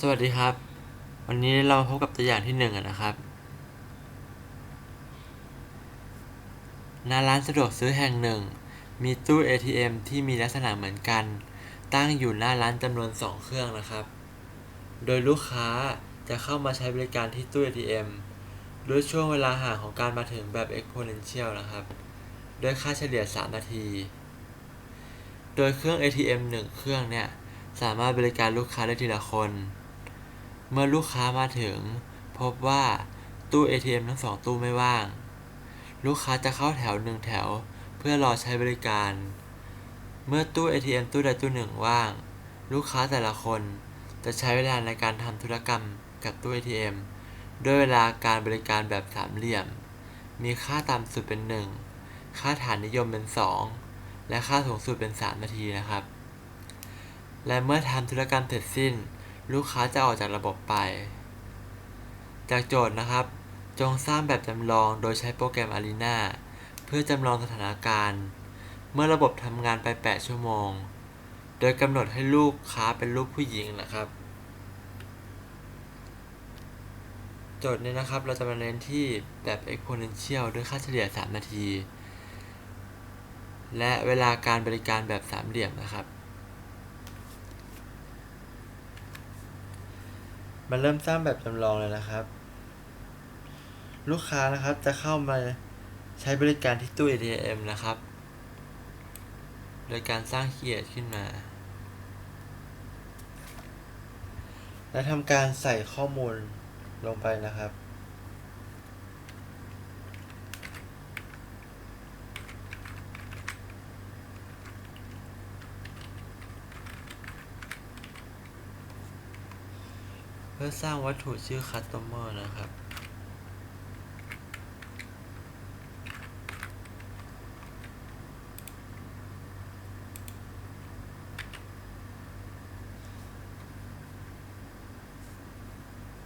สวัสดีครับ วันนี้เราพบกับตัวอย่างที่หนึ่งนะครับ ณ ร้านสะดวกซื้อแห่งหนึ่ง มีตู้ ATM ที่มีลักษณะเหมือนกัน ตั้งอยู่หน้าร้านจำนวน 2 เครื่องนะครับ โดยลูกค้าจะเข้ามาใช้บริการที่ตู้ ATM ด้วยช่วงเวลาห่างของการมาถึงแบบ exponential นะครับด้วยค่าเฉลี่ย 3 นาที โดยเครื่อง ATM 1 เครื่องเนี่ยสามารถบริการลูกค้าได้ทีละคน เมื่อลูกค้ามาถึง พบว่าตู้ ATM ทั้งสองตู้ไม่ว่าง ลูกค้าจะเข้าแถวหนึ่งแถวเพื่อรอใช้บริการ เมื่อตู้ ATM ตู้ใดตู้หนึ่งว่าง ลูกค้าแต่ละคนจะใช้เวลาในการทำธุรกรรมกับตู้ ATM ด้วยเวลาการบริการแบบสามเหลี่ยม มีค่าต่ำสุดเป็น 1 ค่าฐานนิยมเป็น 2 และค่าสูงสุดเป็น 3 นาทีนะครับ และเมื่อทำธุรกรรมเสร็จสิ้น ลูกค้าจะออกจากระบบไป จากโจทย์นะครับ จงสร้างแบบจำลองโดยใช้โปรแกรม Arena เพื่อจำลองสถานการณ์ เมื่อระบบทำงานไป 8 ชั่วโมง โดยกำหนดให้ลูกค้าเป็นรูปผู้หญิงนะครับ โจทย์นี้นะครับเราจะมาเน้นที่แบบ exponential ด้วยค่าเฉลี่ย 3 นาที และเวลาการบริการแบบสามเหลี่ยมนะครับ มาเริ่มสร้างแบบจำลองเลยนะครับ ลูกค้านะครับจะเข้ามาใช้บริการที่ตู้ ATM นะครับ โดยการสร้างเคียดขึ้นมา และทำการใส่ข้อมูลลงไปนะครับ เพื่อสร้างวัตถุชื่อ customer นะครับ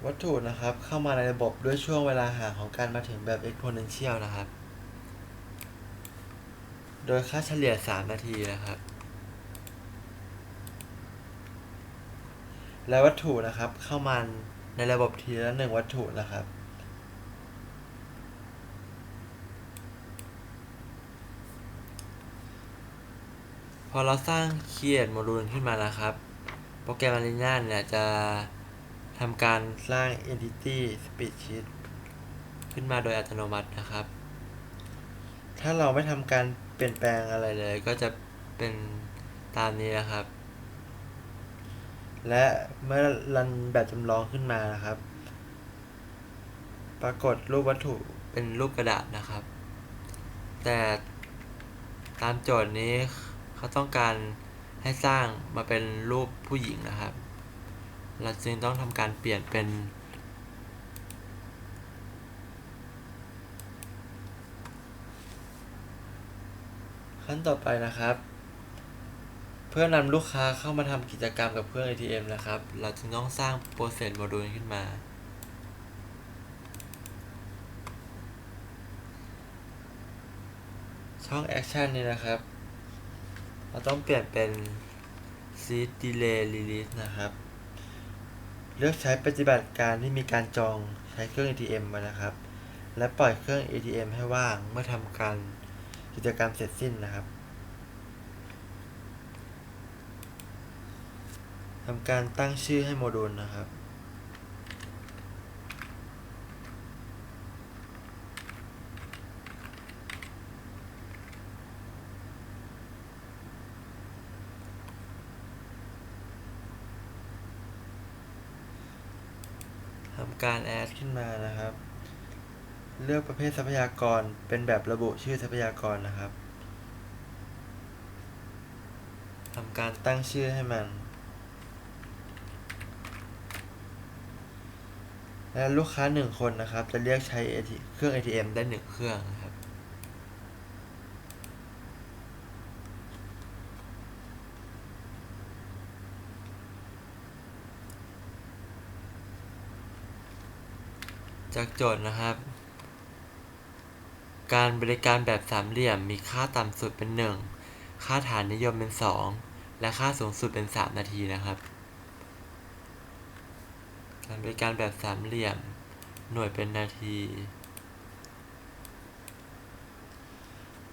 วัตถุนะครับเข้ามาในระบบด้วยช่วงเวลาห่างของการมาถึงแบบ exponential นะครับ โดยค่าเฉลี่ย 3 นาทีนะครับ และวัตถุนะครับ เข้ามาในระบบทีละหนึ่งวัตถุนะครับ พอเราสร้าง create โมดูลขึ้นมาแล้วครับ โปรแกรม Arena เนี่ยจะทำการสร้าง entity spreadsheet ขึ้นมาโดยอัตโนมัตินะครับ ถ้าเราไม่ทำการเปลี่ยนแปลงอะไรเลย ก็จะเป็นตามนี้นะครับ และเมื่อรันแบบจำลองขึ้นมานะครับ ปรากฏรูปวัตถุเป็นรูปกระดาษนะครับ แต่ตามโจทย์นี้เขาต้องการให้สร้างมาเป็นรูปผู้หญิงนะครับ เราจึงต้องทำการเปลี่ยนเป็น ขั้นต่อไปนะครับ เพื่อนำลูกค้าเข้ามาทำกิจกรรมกับเครื่อง ATM นะครับ เราจึงต้องสร้าง Process Module ขึ้นมา ช่อง Action นี่นะครับ เราต้องเปลี่ยนเป็น Seed Delay Release นะครับ เลือกใช้ปฏิบัติการที่มีการจองใช้เครื่อง ATM มานะครับ และปล่อยเครื่อง ATM ให้ว่างเมื่อทำการกิจกรรมเสร็จสิ้นนะครับ ทำการตั้งชื่อให้โมดูลนะครับ ทำการแอดขึ้นมานะครับ เลือกประเภททรัพยากรเป็นแบบระบุชื่อทรัพยากรนะครับทำการตั้งชื่อให้มัน และลูกค้าหนึ่งคนนะครับ จะเรียกใช้ AT เครื่อง ATM ได้หนึ่งเครื่องนะครับจากโจทย์นะครับ การบริการแบบสามเหลี่ยมมีค่าต่ำสุดเป็น 1 ค่าฐานนิยมเป็น 2 และค่าสูงสุดเป็น 3 นาทีนะครับ การบริการแบบสามเหลี่ยม หน่วยเป็นนาที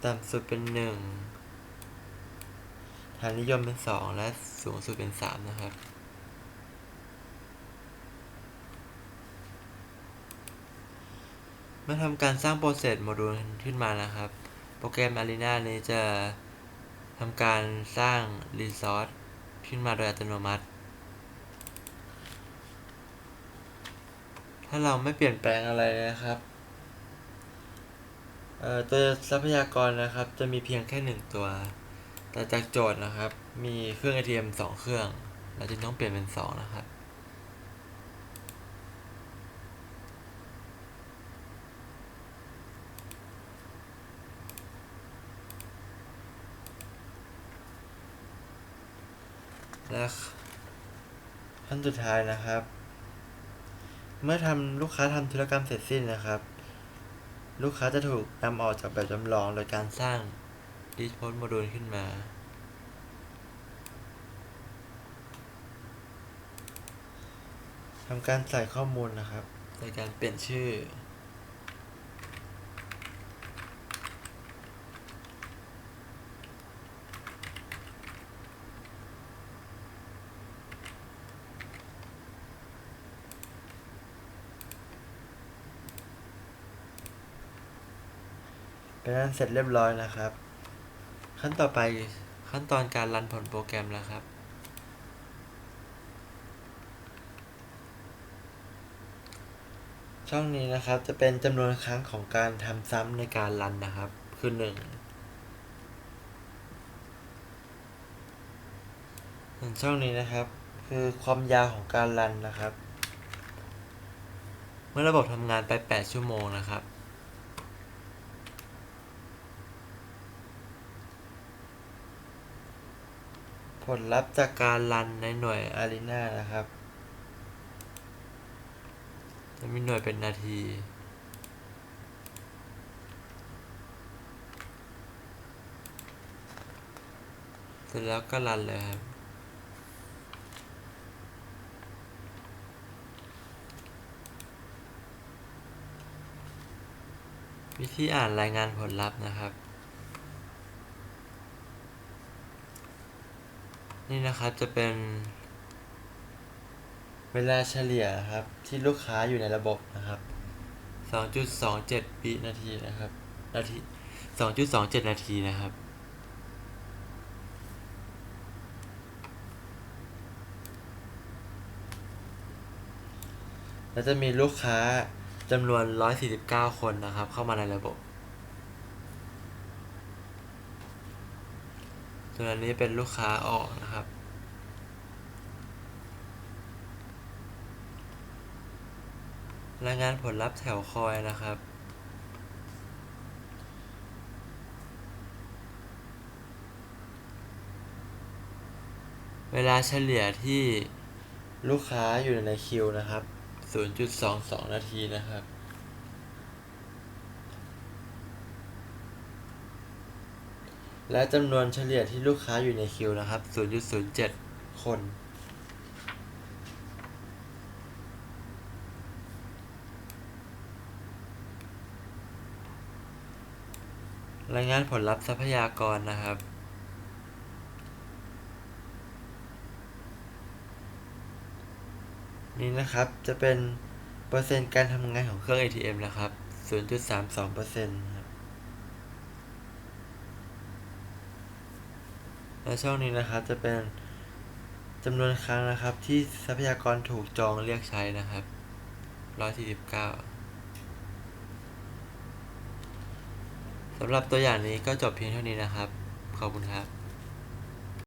ต่ำสุดเป็นหนึ่งฐานนิยมเป็นสองและสูงสุดเป็นสามนะครับเมื่อทำการสร้างโปรเซสโมดูลขึ้นมานะครับ โปรแกรม Arena นี้จะทำการสร้าง Resource ขึ้นมาโดยอัตโนมัติ ถ้าเราไม่เปลี่ยนแปลงอะไรนะครับเอ่อตัวทรัพยากรนะครับ จะมีเพียงแค่หนึ่งตัว แต่จากโจทย์นะครับ มีเครื่อง ATM สองเครื่อง เราจึงต้องเปลี่ยนเป็นสองนะครับและขั้นสุดท้ายนะครับ เมื่อทำลูกค้าทำธุรกรรมเสร็จสิ้นนะครับ ลูกค้าจะถูกนำออกจากแบบจำลองโดยการสร้าง Dispose Module ขึ้นมา ทำการใส่ข้อมูลนะครับ ในการเปลี่ยนชื่อ เป็นนั้นเสร็จเรียบร้อยนะครับ ขั้นต่อไปขั้นตอนการรันผลโปรแกรมแล้วครับ ช่องนี้นะครับจะเป็นจำนวนครั้งของการทำซ้ำในการรันนะครับ คือหนึ่งช่องนี้นะครับ คือความยาวของการรันนะครับ เมื่อระบบทำงานไป 8 ชั่วโมงนะครับ ผลลัพธ์จากการรันในหน่วย Arena นะครับ จะมีหน่วยเป็นนาที เสร็จแล้วก็รันเลยครับวิธีอ่านรายงานผลลัพธ์นะครับ นี่นะครับจะเป็น เวลาเฉลี่ยครับ ที่ลูกค้าอยู่ในระบบนะครับ 2.27วินาทีนะครับ นาที 2.27 นาทีนะครับแล้วจะมีลูกค้าจำนวน 149 คนนะครับ เข้ามาในระบบ ส่วนอันนี้เป็นลูกค้าออกนะครับ รายงานผลลัพธ์แถวคอยนะครับ เวลาเฉลี่ยที่ลูกค้าอยู่ในคิวนะครับ 0.22 นาทีนะครับ และจำนวนเฉลี่ยที่ลูกค้าอยู่ในคิวนะครับ 0.07 คน รายงานผลลัพธ์ทรัพยากรนะครับ นี่นะครับจะเป็นเปอร์เซ็นต์การทำงานของเครื่อง ATM นะครับ 0.32เปอร์เซ็นต์ครับ และช่องนี้นะครับจะเป็นจำนวนครั้งนะครับ ที่ทรัพยากรถูกจองเรียกใช้นะครับ149สำหรับตัวอย่างนี้ก็จบเพียงเท่านี้นะครับ ขอบคุณครับ